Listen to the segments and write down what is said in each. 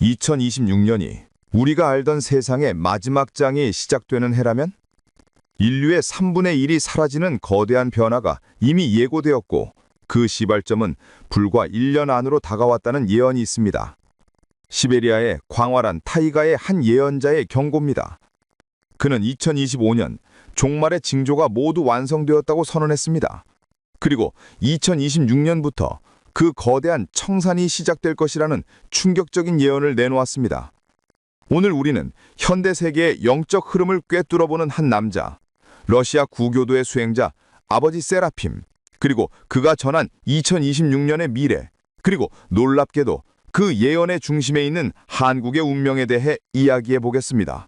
2026년이 우리가 알던 세상의 마지막 장이 시작되는 해라면 인류의 3분의 1이 사라지는 거대한 변화가 이미 예고되었고 그 시발점은 불과 1년 안으로 다가왔다는 예언이 있습니다. 시베리아의 광활한 타이가의 한 예언자의 경고입니다. 그는 2025년 종말의 징조가 모두 완성되었다고 선언했습니다. 그리고 2026년부터 그 거대한 청산이 시작될 것이라는 충격적인 예언을 내놓았습니다. 오늘 우리는 현대 세계의 영적 흐름을 꿰뚫어보는 한 남자, 러시아 구교도의 수행자 아버지 세라핌, 그리고 그가 전한 2026년의 미래, 그리고 놀랍게도 그 예언의 중심에 있는 한국의 운명에 대해 이야기해 보겠습니다.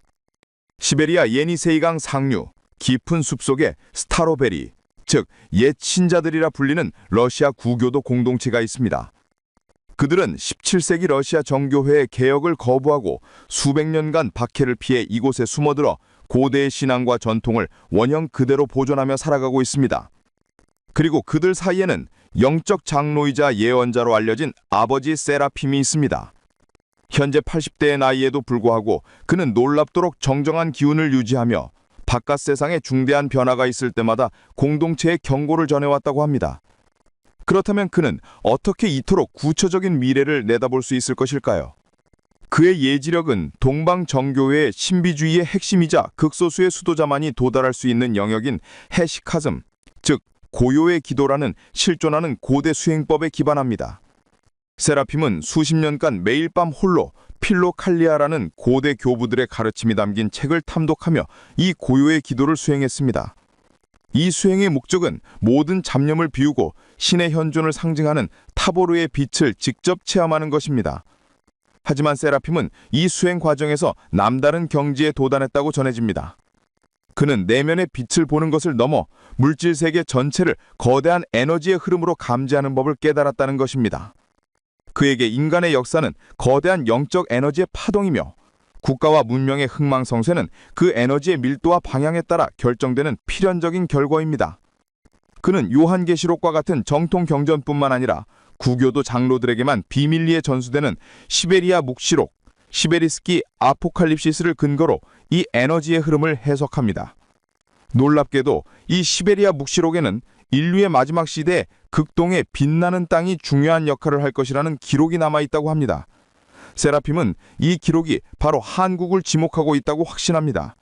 시베리아 예니세이강 상류, 깊은 숲속에 스타로베리, 즉 옛 신자들이라 불리는 러시아 구교도 공동체가 있습니다. 그들은 17세기 러시아 정교회의 개혁을 거부하고 수백 년간 박해를 피해 이곳에 숨어들어 고대의 신앙과 전통을 원형 그대로 보존하며 살아가고 있습니다. 그리고 그들 사이에는 영적 장로이자 예언자로 알려진 아버지 세라핌이 있습니다. 현재 80대의 나이에도 불구하고 그는 놀랍도록 정정한 기운을 유지하며 바깥 세상에 중대한 변화가 있을 때마다 공동체에 경고를 전해왔다고 합니다. 그렇다면 그는 어떻게 이토록 구체적인 미래를 내다볼 수 있을 것일까요? 그의 예지력은 동방 정교회의 신비주의의 핵심이자 극소수의 수도자만이 도달할 수 있는 영역인 해시카즘, 즉 고요의 기도라는 실존하는 고대 수행법에 기반합니다. 세라핌은 수십 년간 매일 밤 홀로 필로칼리아라는 고대 교부들의 가르침이 담긴 책을 탐독하며 이 고요의 기도를 수행했습니다. 이 수행의 목적은 모든 잡념을 비우고 신의 현존을 상징하는 타보르의 빛을 직접 체험하는 것입니다. 하지만 세라핌은 이 수행 과정에서 남다른 경지에 도달했다고 전해집니다. 그는 내면의 빛을 보는 것을 넘어 물질 세계 전체를 거대한 에너지의 흐름으로 감지하는 법을 깨달았다는 것입니다. 그에게 인간의 역사는 거대한 영적 에너지의 파동이며 국가와 문명의 흥망성쇠는 그 에너지의 밀도와 방향에 따라 결정되는 필연적인 결과입니다. 그는 요한계시록과 같은 정통 경전뿐만 아니라 구교도 장로들에게만 비밀리에 전수되는 시베리아 묵시록, 시베리스키 아포칼립시스를 근거로 이 에너지의 흐름을 해석합니다. 놀랍게도 이 시베리아 묵시록에는 인류의 마지막 시대에 극동의 빛나는 땅이 중요한 역할을 할 것이라는 기록이 남아 있다고 합니다. 세라핌은 이 기록이 바로 한국을 지목하고 있다고 확신합니다.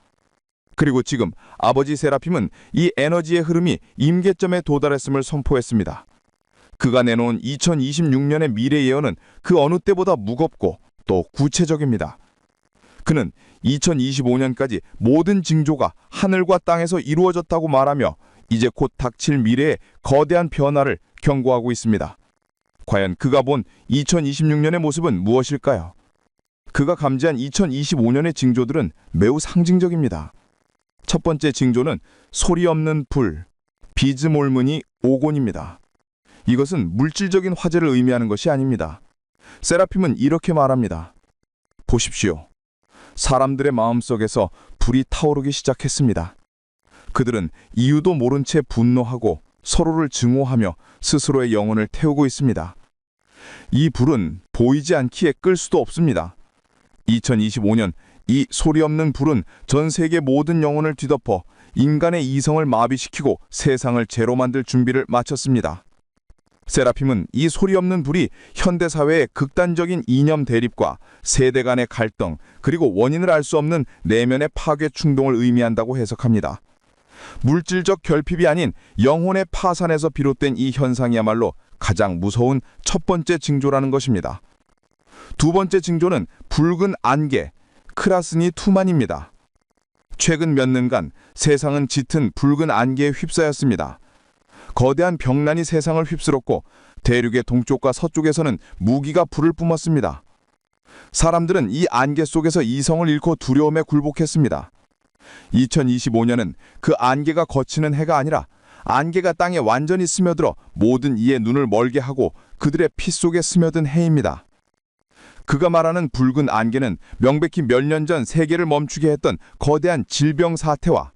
그리고 지금 아버지 세라핌은 이 에너지의 흐름이 임계점에 도달했음을 선포했습니다. 그가 내놓은 2026년의 미래 예언은 그 어느 때보다 무겁고 또 구체적입니다. 그는 2025년까지 모든 징조가 하늘과 땅에서 이루어졌다고 말하며 이제 곧 닥칠 미래의 거대한 변화를 경고하고 있습니다. 과연 그가 본 2026년의 모습은 무엇일까요? 그가 감지한 2025년의 징조들은 매우 상징적입니다. 첫 번째 징조는 소리 없는 불, 비즈몰문이 오곤입니다. 이것은 물질적인 화제를 의미하는 것이 아닙니다. 세라핌은 이렇게 말합니다. 보십시오. 사람들의 마음속에서 불이 타오르기 시작했습니다. 그들은 이유도 모른 채 분노하고 서로를 증오하며 스스로의 영혼을 태우고 있습니다. 이 불은 보이지 않기에 끌 수도 없습니다. 2025년 이 소리 없는 불은 전 세계 모든 영혼을 뒤덮어 인간의 이성을 마비시키고 세상을 제로 만들 준비를 마쳤습니다. 세라핌은 이 소리 없는 불이 현대 사회의 극단적인 이념 대립과 세대 간의 갈등 그리고 원인을 알 수 없는 내면의 파괴 충동을 의미한다고 해석합니다. 물질적 결핍이 아닌 영혼의 파산에서 비롯된 이 현상이야말로 가장 무서운 첫 번째 징조라는 것입니다. 두 번째 징조는 붉은 안개, 크라스니 투만입니다. 최근 몇 년간 세상은 짙은 붉은 안개에 휩싸였습니다. 거대한 병난이 세상을 휩쓸었고 대륙의 동쪽과 서쪽에서는 무기가 불을 뿜었습니다. 사람들은 이 안개 속에서 이성을 잃고 두려움에 굴복했습니다. 2025년은 그 안개가 거치는 해가 아니라 안개가 땅에 완전히 스며들어 모든 이의 눈을 멀게 하고 그들의 피 속에 스며든 해입니다. 그가 말하는 붉은 안개는 명백히 몇 년 전 세계를 멈추게 했던 거대한 질병 사태와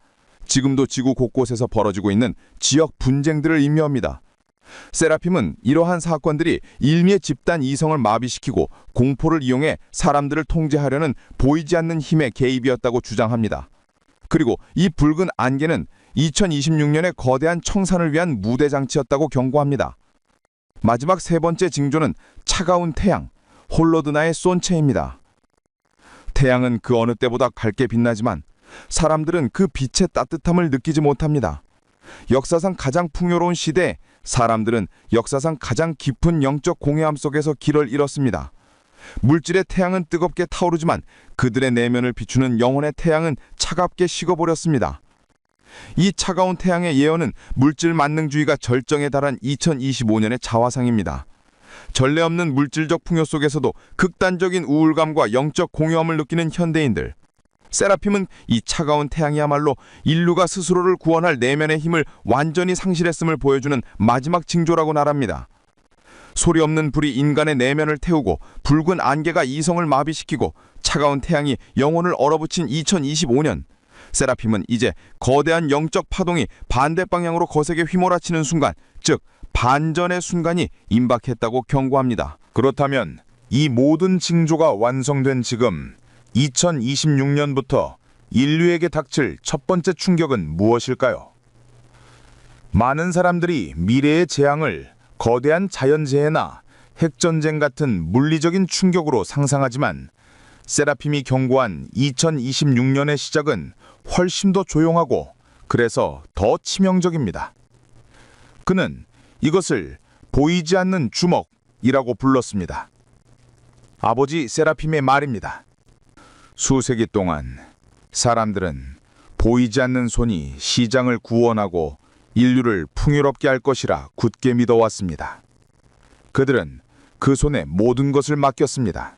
지금도 지구 곳곳에서 벌어지고 있는 지역 분쟁들을 의미합니다. 세라핌은 이러한 사건들이 일미의 집단 이성을 마비시키고 공포를 이용해 사람들을 통제하려는 보이지 않는 힘의 개입이었다고 주장합니다. 그리고 이 붉은 안개는 2026년의 거대한 청산을 위한 무대 장치였다고 경고합니다. 마지막 세 번째 징조는 차가운 태양, 홀로드나의 쏜체입니다. 태양은 그 어느 때보다 밝게 빛나지만 사람들은 그 빛의 따뜻함을 느끼지 못합니다. 역사상 가장 풍요로운 시대에 사람들은 역사상 가장 깊은 영적 공허함 속에서 길을 잃었습니다. 물질의 태양은 뜨겁게 타오르지만 그들의 내면을 비추는 영혼의 태양은 차갑게 식어버렸습니다. 이 차가운 태양의 예언은 물질 만능주의가 절정에 달한 2025년의 자화상입니다. 전례 없는 물질적 풍요 속에서도 극단적인 우울감과 영적 공허함을 느끼는 현대인들. 세라핌은 이 차가운 태양이야말로 인류가 스스로를 구원할 내면의 힘을 완전히 상실했음을 보여주는 마지막 징조라고 말합니다. 소리 없는 불이 인간의 내면을 태우고 붉은 안개가 이성을 마비시키고 차가운 태양이 영혼을 얼어붙인 2025년. 세라핌은 이제 거대한 영적 파동이 반대 방향으로 거세게 휘몰아치는 순간, 즉 반전의 순간이 임박했다고 경고합니다. 그렇다면 이 모든 징조가 완성된 지금 2026년부터 인류에게 닥칠 첫 번째 충격은 무엇일까요? 많은 사람들이 미래의 재앙을 거대한 자연재해나 핵전쟁 같은 물리적인 충격으로 상상하지만 세라핌이 경고한 2026년의 시작은 훨씬 더 조용하고 그래서 더 치명적입니다. 그는 이것을 보이지 않는 주먹이라고 불렀습니다. 아버지 세라핌의 말입니다. 수세기 동안 사람들은 보이지 않는 손이 시장을 구원하고 인류를 풍요롭게 할 것이라 굳게 믿어왔습니다. 그들은 그 손에 모든 것을 맡겼습니다.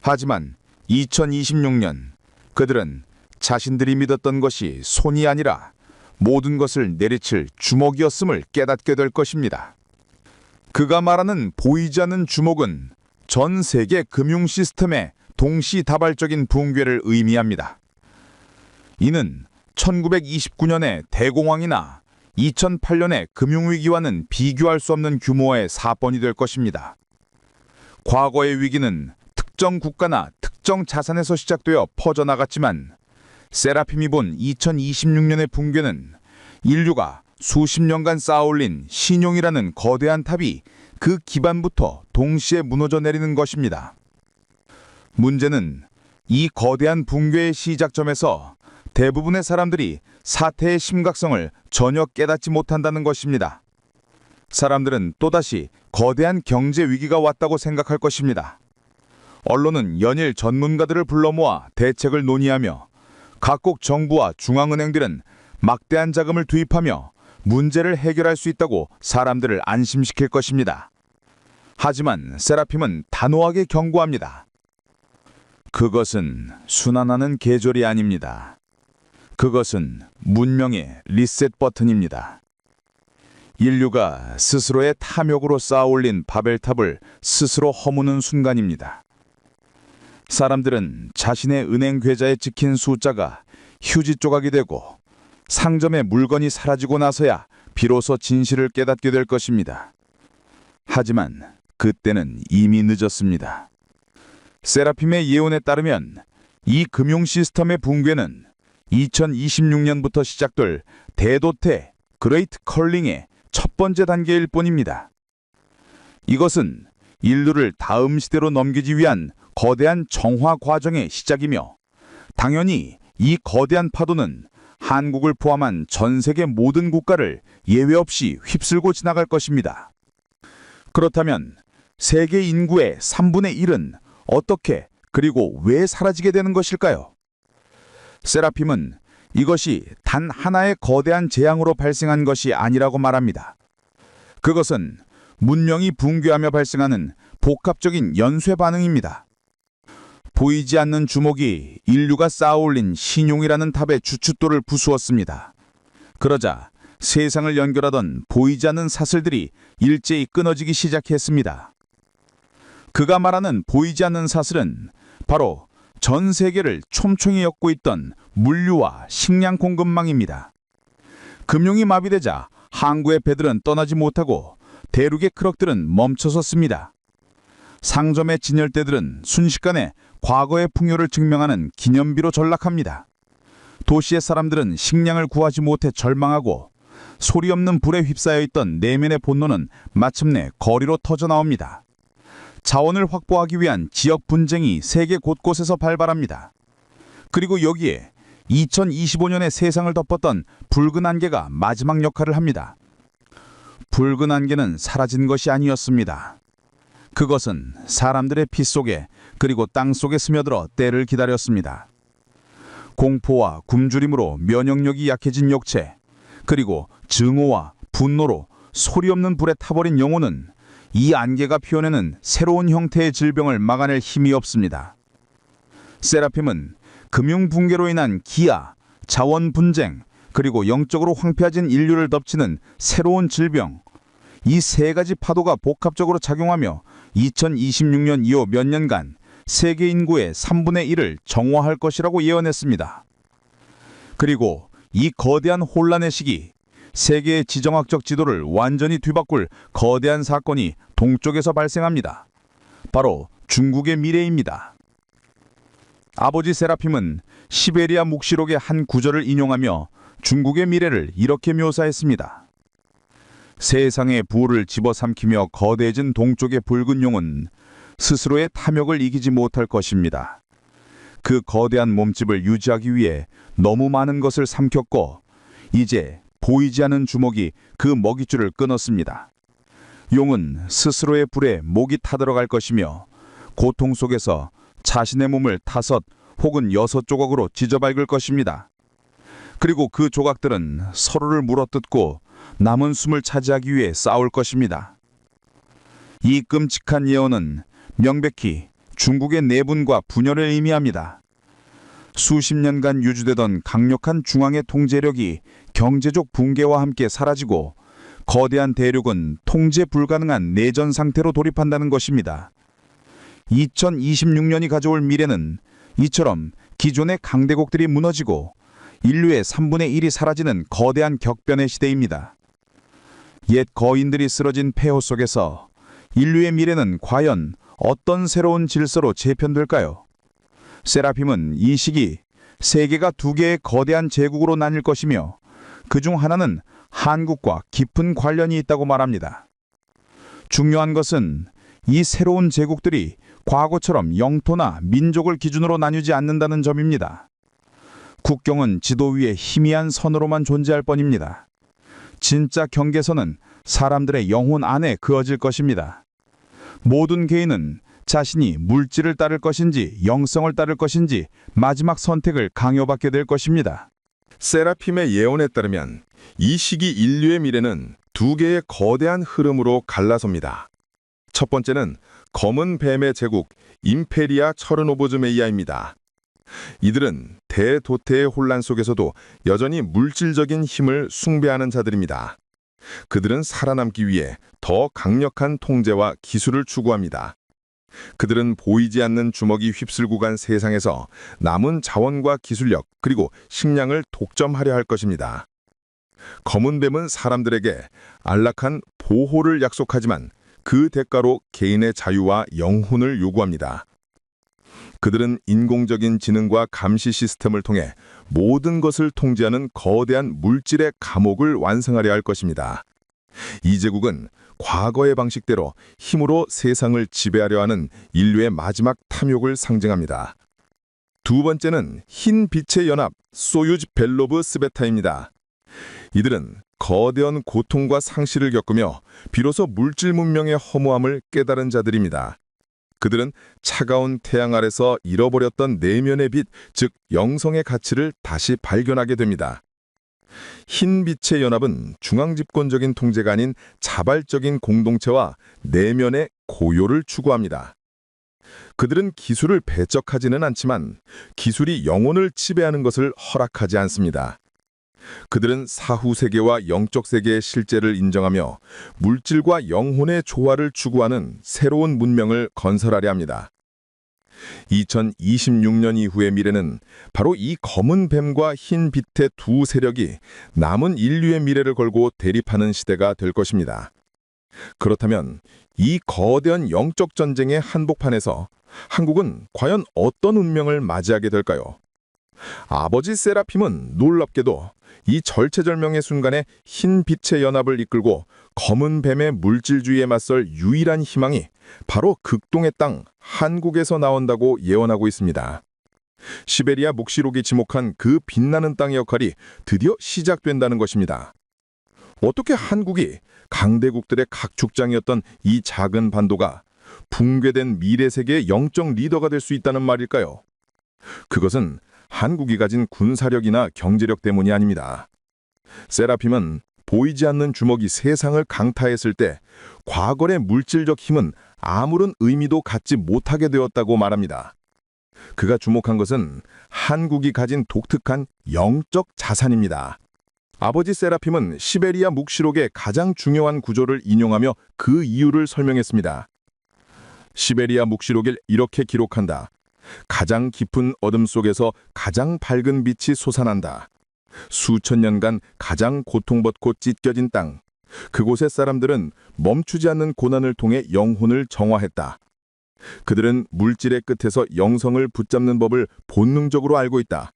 하지만 2026년 그들은 자신들이 믿었던 것이 손이 아니라 모든 것을 내리칠 주먹이었음을 깨닫게 될 것입니다. 그가 말하는 보이지 않는 주먹은 전 세계 금융 시스템의 동시다발적인 붕괴를 의미합니다. 이는 1929년의 대공황이나 2008년의 금융위기와는 비교할 수 없는 규모의 사건이 될 것입니다. 과거의 위기는 특정 국가나 특정 자산에서 시작되어 퍼져나갔지만 세라핌이 본 2026년의 붕괴는 인류가 수십 년간 쌓아올린 신용이라는 거대한 탑이 그 기반부터 동시에 무너져 내리는 것입니다. 문제는 이 거대한 붕괴의 시작점에서 대부분의 사람들이 사태의 심각성을 전혀 깨닫지 못한다는 것입니다. 사람들은 또다시 거대한 경제 위기가 왔다고 생각할 것입니다. 언론은 연일 전문가들을 불러 모아 대책을 논의하며 각국 정부와 중앙은행들은 막대한 자금을 투입하며 문제를 해결할 수 있다고 사람들을 안심시킬 것입니다. 하지만 세라핌은 단호하게 경고합니다. 그것은 순환하는 계절이 아닙니다. 그것은 문명의 리셋 버튼입니다. 인류가 스스로의 탐욕으로 쌓아올린 바벨탑을 스스로 허무는 순간입니다. 사람들은 자신의 은행 계좌에 찍힌 숫자가 휴지 조각이 되고 상점의 물건이 사라지고 나서야 비로소 진실을 깨닫게 될 것입니다. 하지만 그때는 이미 늦었습니다. 세라핌의 예언에 따르면 이 금융 시스템의 붕괴는 2026년부터 시작될 대도태 그레이트 컬링의 첫 번째 단계일 뿐입니다. 이것은 인류를 다음 시대로 넘기기 위한 거대한 정화 과정의 시작이며 당연히 이 거대한 파도는 한국을 포함한 전 세계 모든 국가를 예외 없이 휩쓸고 지나갈 것입니다. 그렇다면 세계 인구의 3분의 1은 어떻게 그리고 왜 사라지게 되는 것일까요? 세라핌은 이것이 단 하나의 거대한 재앙으로 발생한 것이 아니라고 말합니다. 그것은 문명이 붕괴하며 발생하는 복합적인 연쇄 반응입니다. 보이지 않는 주먹이 인류가 쌓아올린 신용이라는 탑의 주춧돌을 부수었습니다. 그러자 세상을 연결하던 보이지 않는 사슬들이 일제히 끊어지기 시작했습니다. 그가 말하는 보이지 않는 사슬은 바로 전 세계를 촘촘히 엮고 있던 물류와 식량 공급망입니다. 금융이 마비되자 항구의 배들은 떠나지 못하고 대륙의 크럭들은 멈춰섰습니다. 상점의 진열대들은 순식간에 과거의 풍요를 증명하는 기념비로 전락합니다. 도시의 사람들은 식량을 구하지 못해 절망하고 소리 없는 불에 휩싸여 있던 내면의 본노는 마침내 거리로 터져 나옵니다. 자원을 확보하기 위한 지역 분쟁이 세계 곳곳에서 발발합니다. 그리고 여기에 2025년의 세상을 덮었던 붉은 안개가 마지막 역할을 합니다. 붉은 안개는 사라진 것이 아니었습니다. 그것은 사람들의 피 속에 그리고 땅 속에 스며들어 때를 기다렸습니다. 공포와 굶주림으로 면역력이 약해진 육체, 그리고 증오와 분노로 소리 없는 불에 타버린 영혼은 이 안개가 피워내는 새로운 형태의 질병을 막아낼 힘이 없습니다. 세라핌은 금융 붕괴로 인한 기아, 자원 분쟁, 그리고 영적으로 황폐해진 인류를 덮치는 새로운 질병, 이 세 가지 파도가 복합적으로 작용하며 2026년 이후 몇 년간 세계 인구의 3분의 1을 정화할 것이라고 예언했습니다. 그리고 이 거대한 혼란의 시기, 세계의 지정학적 지도를 완전히 뒤바꿀 거대한 사건이 동쪽에서 발생합니다. 바로 중국의 미래입니다. 아버지 세라핌은 시베리아 묵시록의 한 구절을 인용하며 중국의 미래를 이렇게 묘사했습니다. 세상의 부를 집어삼키며 거대해진 동쪽의 붉은 용은 스스로의 탐욕을 이기지 못할 것입니다. 그 거대한 몸집을 유지하기 위해 너무 많은 것을 삼켰고 이제 보이지 않는 주먹이 그 먹이줄을 끊었습니다. 용은 스스로의 불에 목이 타들어갈 것이며 고통 속에서 자신의 몸을 다섯 혹은 여섯 조각으로 찢어밟을 것입니다. 그리고 그 조각들은 서로를 물어뜯고 남은 숨을 차지하기 위해 싸울 것입니다. 이 끔찍한 예언은 명백히 중국의 내분과 분열을 의미합니다. 수십 년간 유지되던 강력한 중앙의 통제력이 경제적 붕괴와 함께 사라지고 거대한 대륙은 통제 불가능한 내전 상태로 돌입한다는 것입니다. 2026년이 가져올 미래는 이처럼 기존의 강대국들이 무너지고 인류의 3분의 1이 사라지는 거대한 격변의 시대입니다. 옛 거인들이 쓰러진 폐허 속에서 인류의 미래는 과연 어떤 새로운 질서로 재편될까요? 세라핌은 이 시기 세계가 두 개의 거대한 제국으로 나뉠 것이며 그 중 하나는 한국과 깊은 관련이 있다고 말합니다. 중요한 것은 이 새로운 제국들이 과거처럼 영토나 민족을 기준으로 나뉘지 않는다는 점입니다. 국경은 지도 위에 희미한 선으로만 존재할 뿐입니다. 진짜 경계선은 사람들의 영혼 안에 그어질 것입니다. 모든 개인은 자신이 물질을 따를 것인지 영성을 따를 것인지 마지막 선택을 강요받게 될 것입니다. 세라핌의 예언에 따르면 이 시기 인류의 미래는 두 개의 거대한 흐름으로 갈라섭니다. 첫 번째는 검은 뱀의 제국 임페리아 처르노보즈메이아입니다. 이들은 대도태의 혼란 속에서도 여전히 물질적인 힘을 숭배하는 자들입니다. 그들은 살아남기 위해 더 강력한 통제와 기술을 추구합니다. 그들은 보이지 않는 주먹이 휩쓸고 간 세상에서 남은 자원과 기술력 그리고 식량을 독점하려 할 것입니다. 검은 뱀은 사람들에게 안락한 보호를 약속하지만 그 대가로 개인의 자유와 영혼을 요구합니다. 그들은 인공적인 지능과 감시 시스템을 통해 모든 것을 통제하는 거대한 물질의 감옥을 완성하려 할 것입니다. 이 제국은 과거의 방식대로 힘으로 세상을 지배하려 하는 인류의 마지막 탐욕을 상징합니다. 두 번째는 흰 빛의 연합 소유즈 벨로브 스베타입니다. 이들은 거대한 고통과 상실을 겪으며 비로소 물질 문명의 허무함을 깨달은 자들입니다. 그들은 차가운 태양 아래서 잃어버렸던 내면의 빛, 즉 영성의 가치를 다시 발견하게 됩니다. 흰 빛의 연합은 중앙 집권적인 통제가 아닌 자발적인 공동체와 내면의 고요를 추구합니다. 그들은 기술을 배척하지는 않지만 기술이 영혼을 지배하는 것을 허락하지 않습니다. 그들은 사후 세계와 영적 세계의 실제를 인정하며 물질과 영혼의 조화를 추구하는 새로운 문명을 건설하려 합니다. 2026년 이후의 미래는 바로 이 검은 뱀과 흰 빛의 두 세력이 남은 인류의 미래를 걸고 대립하는 시대가 될 것입니다. 그렇다면 이 거대한 영적 전쟁의 한복판에서 한국은 과연 어떤 운명을 맞이하게 될까요? 아버지 세라핌은 놀랍게도 이 절체절명의 순간에 흰 빛의 연합을 이끌고 검은 뱀의 물질주의에 맞설 유일한 희망이 바로 극동의 땅 한국에서 나온다고 예언하고 있습니다. 시베리아 묵시록이 지목한 그 빛나는 땅의 역할이 드디어 시작된다는 것입니다. 어떻게 한국이 강대국들의 각축장이었던 이 작은 반도가 붕괴된 미래 세계의 영적 리더가 될 수 있다는 말일까요? 그것은 한국이 가진 군사력이나 경제력 때문이 아닙니다. 세라핌은 보이지 않는 주먹이 세상을 강타했을 때 과거의 물질적 힘은 아무런 의미도 갖지 못하게 되었다고 말합니다. 그가 주목한 것은 한국이 가진 독특한 영적 자산입니다. 아버지 세라핌은 시베리아 묵시록의 가장 중요한 구조를 인용하며 그 이유를 설명했습니다. 시베리아 묵시록을 이렇게 기록한다. 가장 깊은 어둠 속에서 가장 밝은 빛이 솟아난다. 수천 년간 가장 고통받고 찢겨진 땅. 그곳의 사람들은 멈추지 않는 고난을 통해 영혼을 정화했다. 그들은 물질의 끝에서 영성을 붙잡는 법을 본능적으로 알고 있다.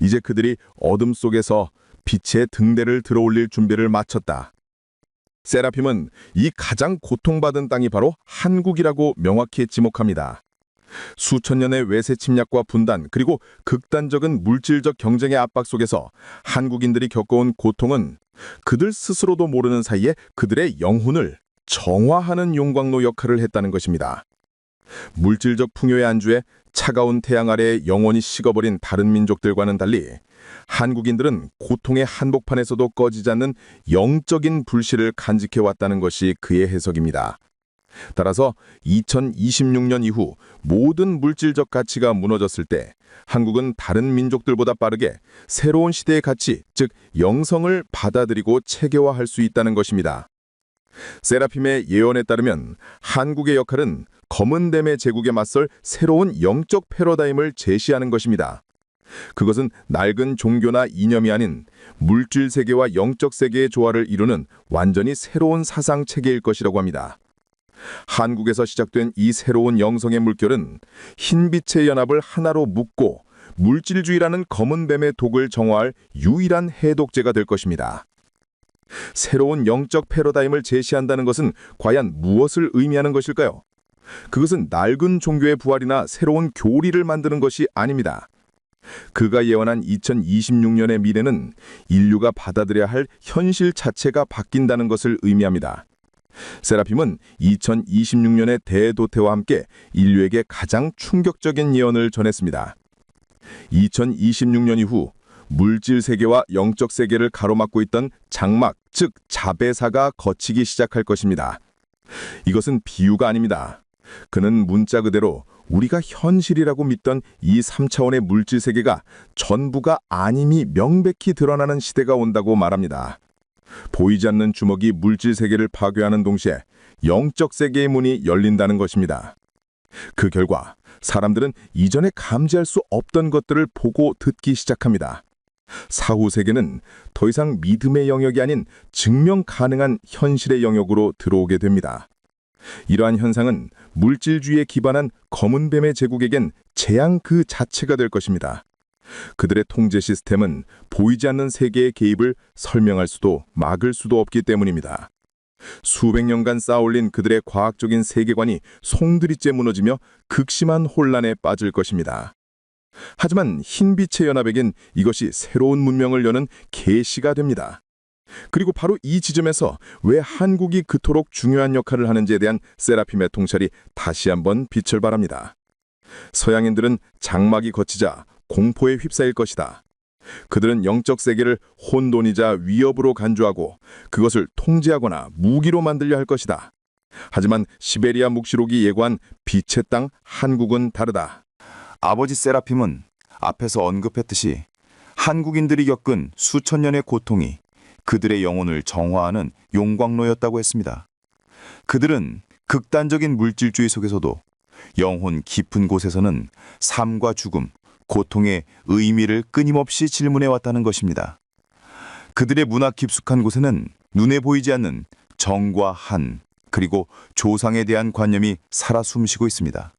이제 그들이 어둠 속에서 빛의 등대를 들어올릴 준비를 마쳤다. 세라핌은 이 가장 고통받은 땅이 바로 한국이라고 명확히 지목합니다. 수천 년의 외세 침략과 분단 그리고 극단적인 물질적 경쟁의 압박 속에서 한국인들이 겪어온 고통은 그들 스스로도 모르는 사이에 그들의 영혼을 정화하는 용광로 역할을 했다는 것입니다. 물질적 풍요의 안주에 차가운 태양 아래에 영원히 식어버린 다른 민족들과는 달리 한국인들은 고통의 한복판에서도 꺼지지 않는 영적인 불씨를 간직해 왔다는 것이 그의 해석입니다. 따라서 2026년 이후 모든 물질적 가치가 무너졌을 때 한국은 다른 민족들보다 빠르게 새로운 시대의 가치, 즉 영성을 받아들이고 체계화할 수 있다는 것입니다. 세라핌의 예언에 따르면 한국의 역할은 검은 뱀의 제국에 맞설 새로운 영적 패러다임을 제시하는 것입니다. 그것은 낡은 종교나 이념이 아닌 물질 세계와 영적 세계의 조화를 이루는 완전히 새로운 사상 체계일 것이라고 합니다. 한국에서 시작된 이 새로운 영성의 물결은 흰빛의 연합을 하나로 묶고 물질주의라는 검은 뱀의 독을 정화할 유일한 해독제가 될 것입니다. 새로운 영적 패러다임을 제시한다는 것은 과연 무엇을 의미하는 것일까요? 그것은 낡은 종교의 부활이나 새로운 교리를 만드는 것이 아닙니다. 그가 예언한 2026년의 미래는 인류가 받아들여야 할 현실 자체가 바뀐다는 것을 의미합니다. 세라핌은 2026년의 대도태와 함께 인류에게 가장 충격적인 예언을 전했습니다. 2026년 이후 물질 세계와 영적 세계를 가로막고 있던 장막, 즉 자배사가 거치기 시작할 것입니다. 이것은 비유가 아닙니다. 그는 문자 그대로 우리가 현실이라고 믿던 이 3차원의 물질 세계가 전부가 아님이 명백히 드러나는 시대가 온다고 말합니다. 보이지 않는 주먹이 물질 세계를 파괴하는 동시에 영적 세계의 문이 열린다는 것입니다. 그 결과 사람들은 이전에 감지할 수 없던 것들을 보고 듣기 시작합니다. 사후 세계는 더 이상 믿음의 영역이 아닌 증명 가능한 현실의 영역으로 들어오게 됩니다. 이러한 현상은 물질주의에 기반한 검은 뱀의 제국에겐 재앙 그 자체가 될 것입니다. 그들의 통제 시스템은 보이지 않는 세계의 개입을 설명할 수도 막을 수도 없기 때문입니다. 수백 년간 쌓아올린 그들의 과학적인 세계관이 송두리째 무너지며 극심한 혼란에 빠질 것입니다. 하지만 흰빛의 연합에겐 이것이 새로운 문명을 여는 계시가 됩니다. 그리고 바로 이 지점에서 왜 한국이 그토록 중요한 역할을 하는지에 대한 세라핌의 통찰이 다시 한번 빛을 발합니다. 서양인들은 장막이 거치자 공포에 휩싸일 것이다. 그들은 영적 세계를 혼돈이자 위협으로 간주하고 그것을 통제하거나 무기로 만들려 할 것이다. 하지만 시베리아 묵시록이 예고한 빛의 땅 한국은 다르다. 아버지 세라핌은 앞에서 언급했듯이 한국인들이 겪은 수천 년의 고통이 그들의 영혼을 정화하는 용광로였다고 했습니다. 그들은 극단적인 물질주의 속에서도 영혼 깊은 곳에서는 삶과 죽음, 고통의 의미를 끊임없이 질문해 왔다는 것입니다. 그들의 문학 깊숙한 곳에는 눈에 보이지 않는 정과 한, 그리고 조상에 대한 관념이 살아 숨쉬고 있습니다.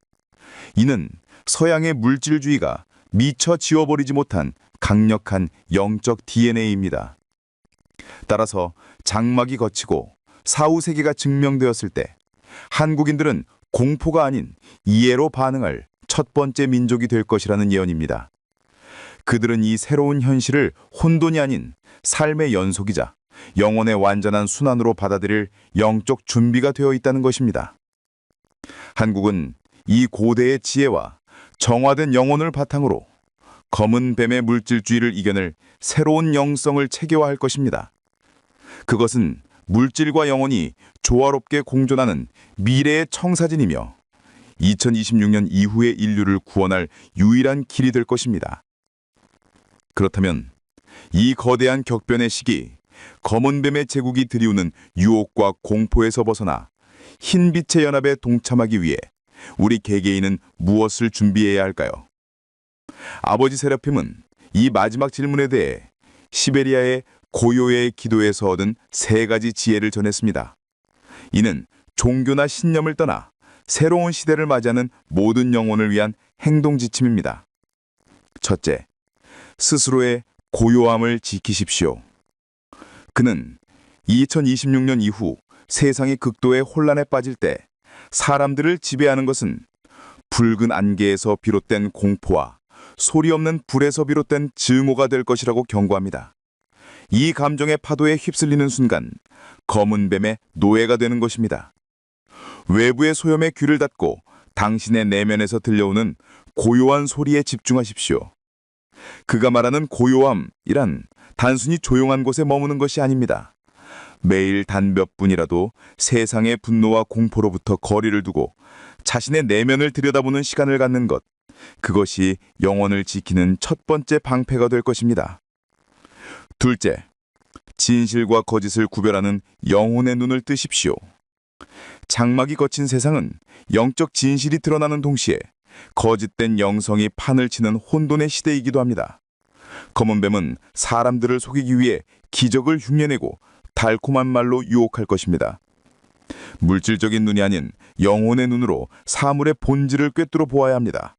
이는 서양의 물질주의가 미처 지워버리지 못한 강력한 영적 DNA입니다. 따라서 장막이 거치고 사후 세계가 증명되었을 때 한국인들은 공포가 아닌 이해로 반응할 첫 번째 민족이 될 것이라는 예언입니다. 그들은 이 새로운 현실을 혼돈이 아닌 삶의 연속이자 영혼의 완전한 순환으로 받아들일 영적 준비가 되어 있다는 것입니다. 한국은 이 고대의 지혜와 정화된 영혼을 바탕으로 검은 뱀의 물질주의를 이겨낼 새로운 영성을 체계화할 것입니다. 그것은 물질과 영혼이 조화롭게 공존하는 미래의 청사진이며 2026년 이후의 인류를 구원할 유일한 길이 될 것입니다. 그렇다면 이 거대한 격변의 시기, 검은 뱀의 제국이 들이우는 유혹과 공포에서 벗어나 흰 빛의 연합에 동참하기 위해 우리 개개인은 무엇을 준비해야 할까요? 아버지 세라핌은 이 마지막 질문에 대해 시베리아의 고요의 기도에서 얻은 세 가지 지혜를 전했습니다. 이는 종교나 신념을 떠나 새로운 시대를 맞이하는 모든 영혼을 위한 행동 지침입니다. 첫째, 스스로의 고요함을 지키십시오. 그는 2026년 이후 세상이 극도의 혼란에 빠질 때 사람들을 지배하는 것은 붉은 안개에서 비롯된 공포와 소리 없는 불에서 비롯된 증오가 될 것이라고 경고합니다. 이 감정의 파도에 휩쓸리는 순간 검은 뱀의 노예가 되는 것입니다. 외부의 소염에 귀를 닫고 당신의 내면에서 들려오는 고요한 소리에 집중하십시오. 그가 말하는 고요함이란 단순히 조용한 곳에 머무는 것이 아닙니다. 매일 단 몇 분이라도 세상의 분노와 공포로부터 거리를 두고 자신의 내면을 들여다보는 시간을 갖는 것. 그것이 영혼을 지키는 첫 번째 방패가 될 것입니다. 둘째, 진실과 거짓을 구별하는 영혼의 눈을 뜨십시오. 장막이 거친 세상은 영적 진실이 드러나는 동시에 거짓된 영성이 판을 치는 혼돈의 시대이기도 합니다. 검은 뱀은 사람들을 속이기 위해 기적을 흉내내고 달콤한 말로 유혹할 것입니다. 물질적인 눈이 아닌 영혼의 눈으로 사물의 본질을 꿰뚫어 보아야 합니다.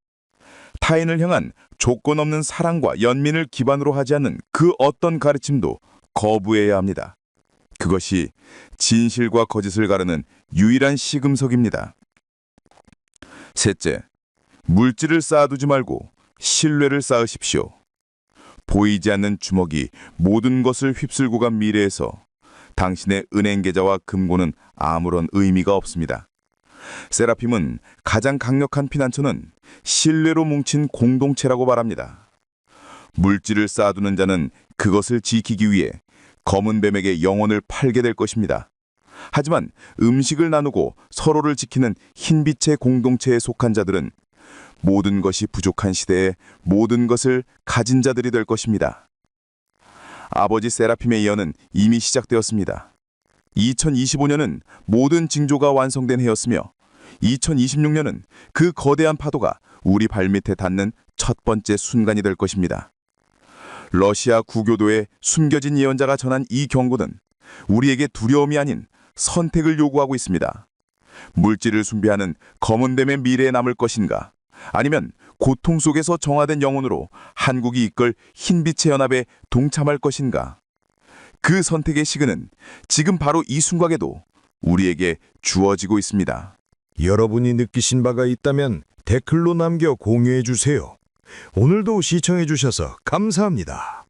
타인을 향한 조건 없는 사랑과 연민을 기반으로 하지 않는 그 어떤 가르침도 거부해야 합니다. 그것이 진실과 거짓을 가르는 유일한 시금석입니다. 셋째, 물질을 쌓아두지 말고 신뢰를 쌓으십시오. 보이지 않는 주먹이 모든 것을 휩쓸고 간 미래에서 당신의 은행 계좌와 금고는 아무런 의미가 없습니다. 세라핌은 가장 강력한 피난처는 신뢰로 뭉친 공동체라고 말합니다. 물질을 쌓아두는 자는 그것을 지키기 위해 검은 뱀에게 영혼을 팔게 될 것입니다. 하지만 음식을 나누고 서로를 지키는 흰빛의 공동체에 속한 자들은 모든 것이 부족한 시대에 모든 것을 가진 자들이 될 것입니다. 아버지 세라핌의 예언은 이미 시작되었습니다. 2025년은 모든 징조가 완성된 해였으며 2026년은 그 거대한 파도가 우리 발밑에 닿는 첫 번째 순간이 될 것입니다. 러시아 구교도의 숨겨진 예언자가 전한 이 경고는 우리에게 두려움이 아닌 선택을 요구하고 있습니다. 물질을 숭배하는 검은 뱀의 미래에 남을 것인가? 아니면 고통 속에서 정화된 영혼으로 한국이 이끌 흰빛의 연합에 동참할 것인가? 그 선택의 시그는 지금 바로 이 순간에도 우리에게 주어지고 있습니다. 여러분이 느끼신 바가 있다면 댓글로 남겨 공유해 주세요. 오늘도 시청해 주셔서 감사합니다.